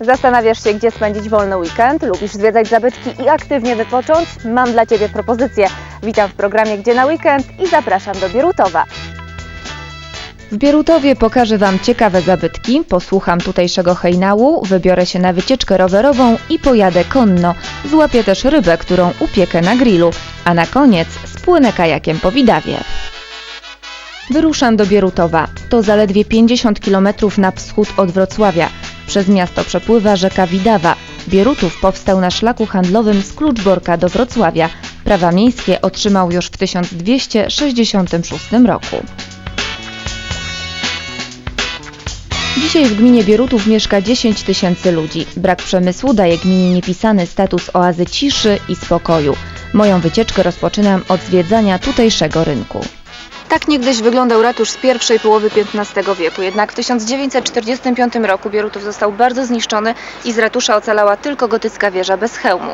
Zastanawiasz się, gdzie spędzić wolny weekend? Lubisz zwiedzać zabytki i aktywnie wypocząć? Mam dla Ciebie propozycję. Witam w programie Gdzie na weekend i zapraszam do Bierutowa. W Bierutowie pokażę Wam ciekawe zabytki, posłucham tutejszego hejnału, wybiorę się na wycieczkę rowerową i pojadę konno. Złapię też rybę, którą upiekę na grillu, a na koniec spłynę kajakiem po Widawie. Wyruszam do Bierutowa. To zaledwie 50 km na wschód od Wrocławia. Przez miasto przepływa rzeka Widawa. Bierutów powstał na szlaku handlowym z Kluczborka do Wrocławia. Prawa miejskie otrzymał już w 1266 roku. Dzisiaj w gminie Bierutów mieszka 10 tysięcy ludzi. Brak przemysłu daje gminie niepisany status oazy ciszy i spokoju. Moją wycieczkę rozpoczynam od zwiedzania tutejszego rynku. Tak niegdyś wyglądał ratusz z pierwszej połowy XV wieku, jednak w 1945 roku Bierutów został bardzo zniszczony i z ratusza ocalała tylko gotycka wieża bez hełmu.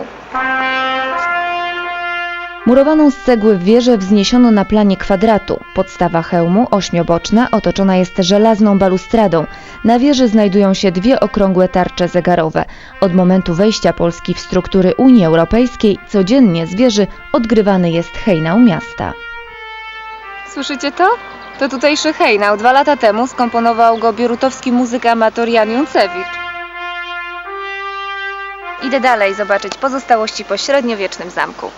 Murowaną z cegły wieżę wzniesiono na planie kwadratu. Podstawa hełmu, ośmioboczna, otoczona jest żelazną balustradą. Na wieży znajdują się dwie okrągłe tarcze zegarowe. Od momentu wejścia Polski w struktury Unii Europejskiej codziennie z wieży odgrywany jest hejnał miasta. Słyszycie to? To tutejszy hejnał. Dwa lata temu skomponował go biurutowski muzyk amator Jan Juncewicz. Idę dalej zobaczyć pozostałości po średniowiecznym zamku.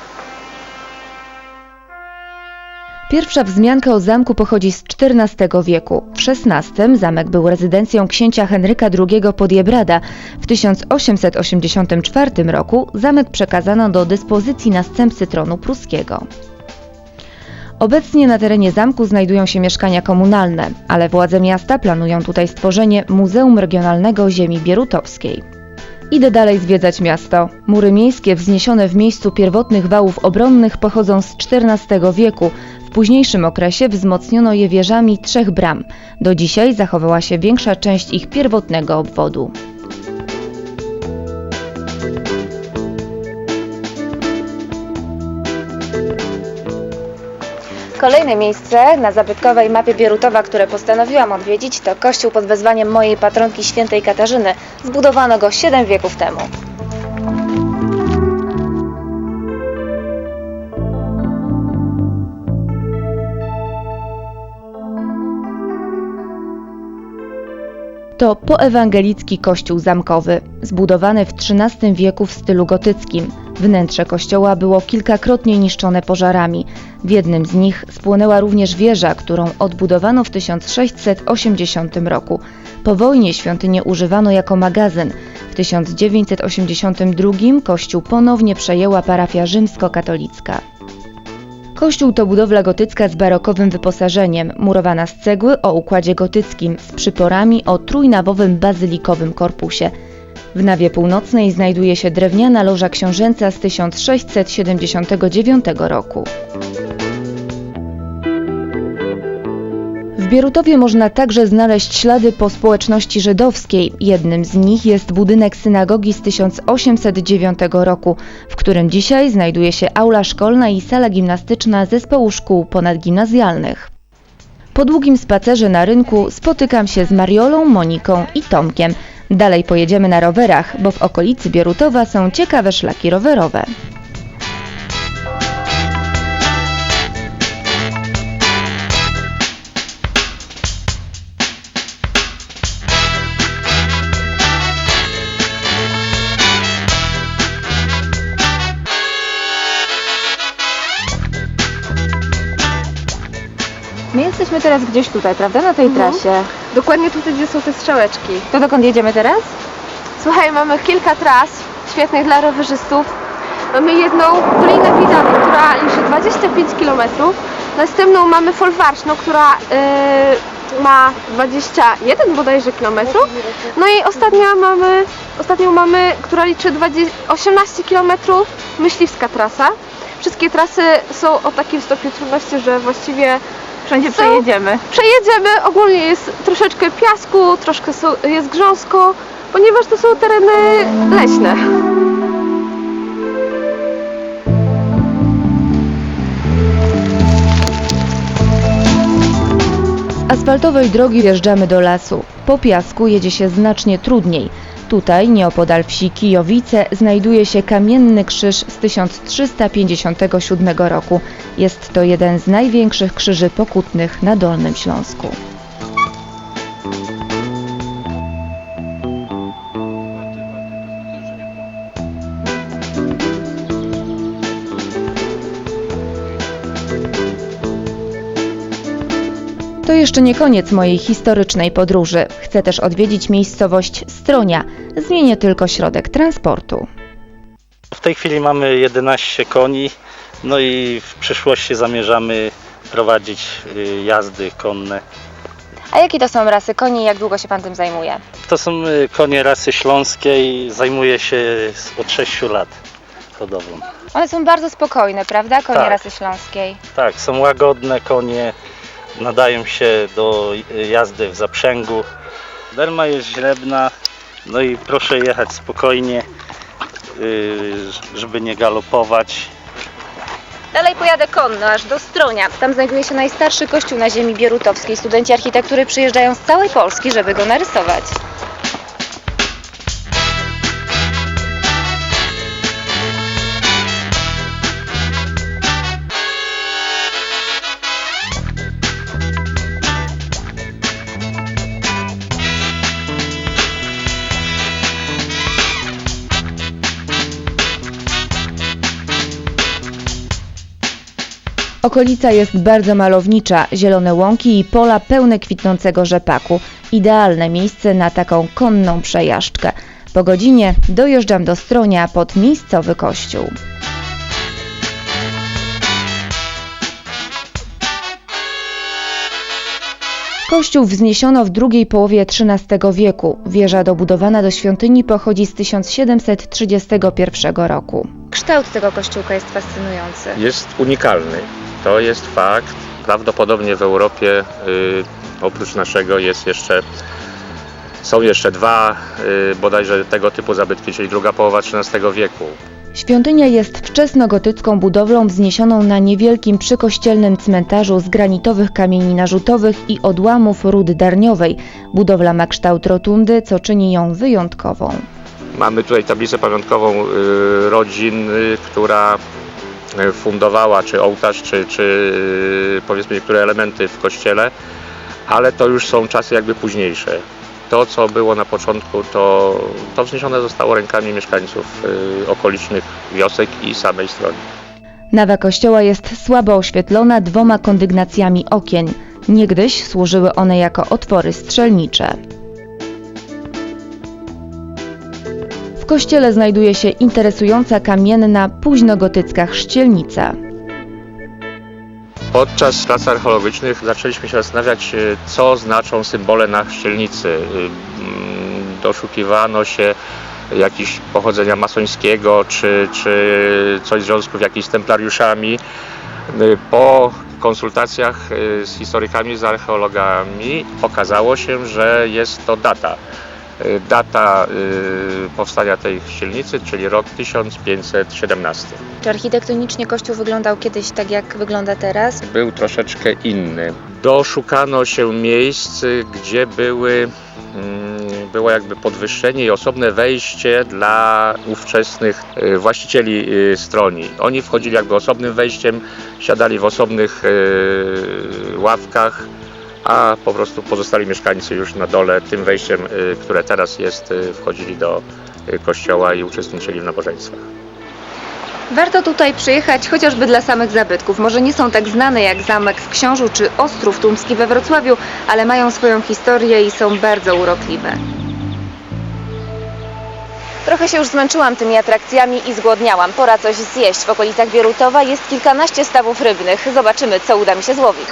Pierwsza wzmianka o zamku pochodzi z XIV wieku. W XVI zamek był rezydencją księcia Henryka II Podjebrada. W 1884 roku zamek przekazano do dyspozycji następcy tronu pruskiego. Obecnie na terenie zamku znajdują się mieszkania komunalne, ale władze miasta planują tutaj stworzenie Muzeum Regionalnego Ziemi Bierutowskiej. Idę dalej zwiedzać miasto. Mury miejskie wzniesione w miejscu pierwotnych wałów obronnych pochodzą z XIV wieku. W późniejszym okresie wzmocniono je wieżami trzech bram. Do dzisiaj zachowała się większa część ich pierwotnego obwodu. Kolejne miejsce na zabytkowej mapie Bierutowa, które postanowiłam odwiedzić, to kościół pod wezwaniem mojej patronki świętej Katarzyny. Zbudowano go 7 wieków temu. To poewangelicki kościół zamkowy, zbudowany w XIII wieku w stylu gotyckim. Wnętrze kościoła było kilkakrotnie niszczone pożarami. W jednym z nich spłonęła również wieża, którą odbudowano w 1680 roku. Po wojnie świątynię używano jako magazyn. W 1982 kościół ponownie przejęła parafia rzymskokatolicka. Kościół to budowla gotycka z barokowym wyposażeniem, murowana z cegły o układzie gotyckim, z przyporami o trójnawowym bazylikowym korpusie. W nawie północnej znajduje się drewniana loża książęca z 1679 roku. Bierutowie można także znaleźć ślady po społeczności żydowskiej. Jednym z nich jest budynek synagogi z 1809 roku, w którym dzisiaj znajduje się aula szkolna i sala gimnastyczna zespołu szkół ponadgimnazjalnych. Po długim spacerze na rynku spotykam się z Mariolą, Moniką i Tomkiem. Dalej pojedziemy na rowerach, bo w okolicy Bierutowa są ciekawe szlaki rowerowe. Jesteśmy teraz gdzieś tutaj, prawda? Na tej Mhm. trasie. Dokładnie tutaj, gdzie są te strzałeczki. To dokąd jedziemy teraz? Słuchaj, mamy kilka tras świetnych dla rowerzystów. Mamy jedną Dolinę Widawy, która liczy 25 km. Następną mamy Folwarczną, która yy, ma 21 bodajże kilometrów. No i ostatnia mamy, ostatnią mamy, która liczy 20, 18 km, myśliwska trasa. Wszystkie trasy są o takim stopniu trudności, że właściwie Wszędzie Są- przejedziemy. Przejedziemy, ogólnie jest troszeczkę piasku, troszkę są, jest grząsko, ponieważ to są tereny leśne. Z asfaltowej drogi wjeżdżamy do lasu. Po piasku jedzie się znacznie trudniej. Tutaj, nieopodal wsi Kijowice, znajduje się kamienny krzyż z 1357 roku. Jest to jeden z największych krzyży pokutnych na Dolnym Śląsku. Jeszcze nie koniec mojej historycznej podróży. Chcę też odwiedzić miejscowość Stronia. Zmienię tylko środek transportu. W tej chwili mamy 11 koni, no i w przyszłości zamierzamy prowadzić y, jazdy konne. A jakie to są rasy koni i jak długo się Pan tym zajmuje? To są y, konie rasy śląskiej, zajmuję się od 6 lat hodowlą. One są bardzo spokojne, prawda? Konie Tak. rasy śląskiej. Tak, są łagodne konie, nadają się do jazdy w zaprzęgu. Derma jest źrebna, no i proszę jechać spokojnie, y, żeby nie galopować. Dalej pojadę konno, aż do Stronia. Tam znajduje się najstarszy kościół na ziemi bierutowskiej. Studenci architektury przyjeżdżają z całej Polski, żeby go narysować. Okolica jest bardzo malownicza, zielone łąki i pola pełne kwitnącego rzepaku. Idealne miejsce na taką konną przejażdżkę. Po godzinie dojeżdżam do Stronia pod miejscowy kościół. Kościół wzniesiono w drugiej połowie XIII wieku. Wieża dobudowana do świątyni pochodzi z 1731 roku. Kształt tego kościółka jest fascynujący. jest unikalny. To jest fakt. Prawdopodobnie w Europie y, oprócz naszego jest jeszcze są jeszcze dwa y, bodajże tego typu zabytki, czyli druga połowa XIII wieku. Świątynia jest wczesnogotycką budowlą wzniesioną na niewielkim przykościelnym cmentarzu z granitowych kamieni narzutowych i odłamów rudy darniowej. Budowla ma kształt rotundy, co czyni ją wyjątkową. Mamy tutaj tablicę pamiątkową y, rodzin, która fundowała czy ołtarz, czy, czy y, powiedzmy niektóre elementy w kościele, ale to już są czasy jakby późniejsze. To, co było na początku, to, to wzniesione zostało rękami mieszkańców y, okolicznych wiosek i samej strony. Nawa kościoła jest słabo oświetlona dwoma kondygnacjami okien. Niegdyś służyły one jako otwory strzelnicze. W kościele znajduje się interesująca kamienna, późnogotycka chrzcielnica. Podczas prac archeologicznych zaczęliśmy się zastanawiać, y, co znaczą symbole na chrzcielnicy. Y, mm, Doszukiwano się jakichś pochodzenia masońskiego, czy, czy coś w związku z templariuszami. Y, Po konsultacjach z historykami, z archeologami okazało się, że jest to data. Y, Data y, powstania tej chrzcielnicy, czyli rok 1517. Czy architektonicznie kościół wyglądał kiedyś tak, jak wygląda teraz? był troszeczkę inny. Doszukano się miejsc, gdzie były, mm, było jakby podwyższenie i osobne wejście dla ówczesnych y, właścicieli stroni. Oni wchodzili jakby osobnym wejściem, siadali w osobnych ławkach, a po prostu pozostali mieszkańcy już na dole tym wejściem, y, które teraz jest, y, wchodzili do y, kościoła i uczestniczyli w nabożeństwach. Warto tutaj przyjechać chociażby dla samych zabytków. Może nie są tak znane jak zamek w Książu czy Ostrów Tumski we Wrocławiu, ale mają swoją historię i są bardzo urokliwe. Trochę się już zmęczyłam tymi atrakcjami i zgłodniałam. Pora coś zjeść. W okolicach Bierutowa jest kilkanaście stawów rybnych. Zobaczymy, co uda mi się złowić.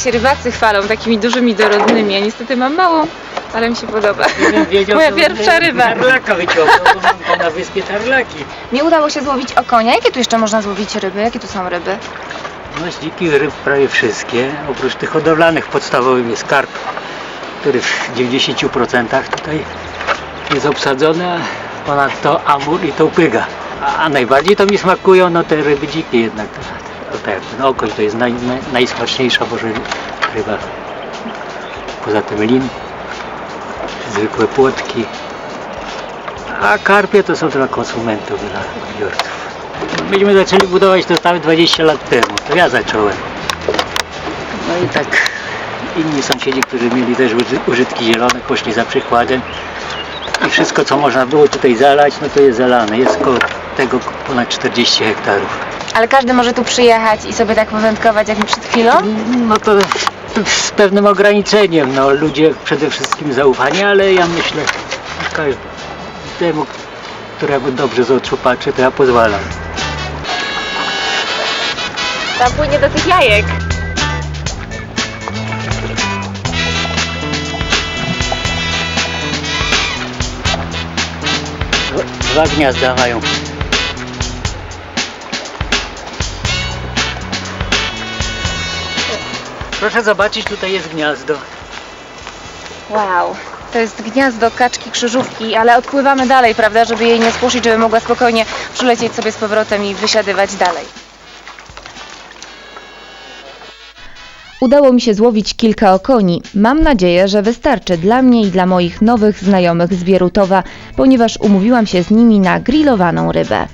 Jak się rybacy chwalą takimi dużymi dorodnymi, a niestety mam małą ale mi się podoba. Gdybym wiedział, Moja to pierwsza ryba. Tarlaka wyciągnął, bo mam na wyspie tarlaki. Nie udało się złowić okonia. Jakie tu jeszcze można złowić ryby? Jakie tu są ryby? No z dzikich ryb prawie wszystkie, oprócz tych hodowlanych podstawowym jest karp, który w 90% tutaj jest obsadzony, a ponadto amur i tołpyga. A, a najbardziej to mi smakują no te ryby dzikie jednak. To, tak okoń to jest naj, naj, najsmaczniejsza może ryba. Poza tym lin, zwykłe płotki. A karpie to są dla konsumentów, dla odbiorców. Myśmy zaczęli budować tam 20 lat temu. To ja zacząłem. No i tak inni sąsiedzi, którzy mieli też uży- użytki zielone, poszli za przykładem. I wszystko, co można było tutaj zalać, no to jest zalane. Jest koło tego ponad 40 hektarów. Ale każdy może tu przyjechać i sobie tak powędkować jak przed chwilą? No to z pewnym ograniczeniem. No, ludzie przede wszystkim zaufanie, ale ja myślę, każdemu, któremu dobrze z oczu patrzy, to ja pozwalam. Tam płynie do tych jajek. Dwa gniazda mają. Proszę zobaczyć, tutaj jest gniazdo. Wow. To jest gniazdo kaczki krzyżówki, ale odpływamy dalej, prawda, żeby jej nie spłoszyć, żeby mogła spokojnie przylecieć sobie z powrotem i wysiadywać dalej. Udało mi się złowić kilka okoni. Mam nadzieję, że wystarczy dla mnie i dla moich nowych znajomych z Bierutowa, ponieważ umówiłam się z nimi na grillowaną rybę.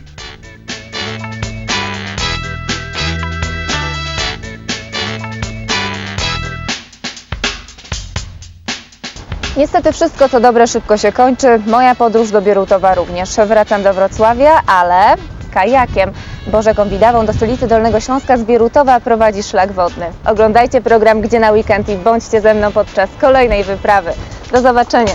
Niestety wszystko co dobre szybko się kończy. Moja podróż do Bierutowa również. Wracam do Wrocławia, ale kajakiem, bo rzeką Widawą do stolicy Dolnego Śląska z Bierutowa prowadzi szlak wodny. Oglądajcie program Gdzie na weekend i bądźcie ze mną podczas kolejnej wyprawy. Do zobaczenia!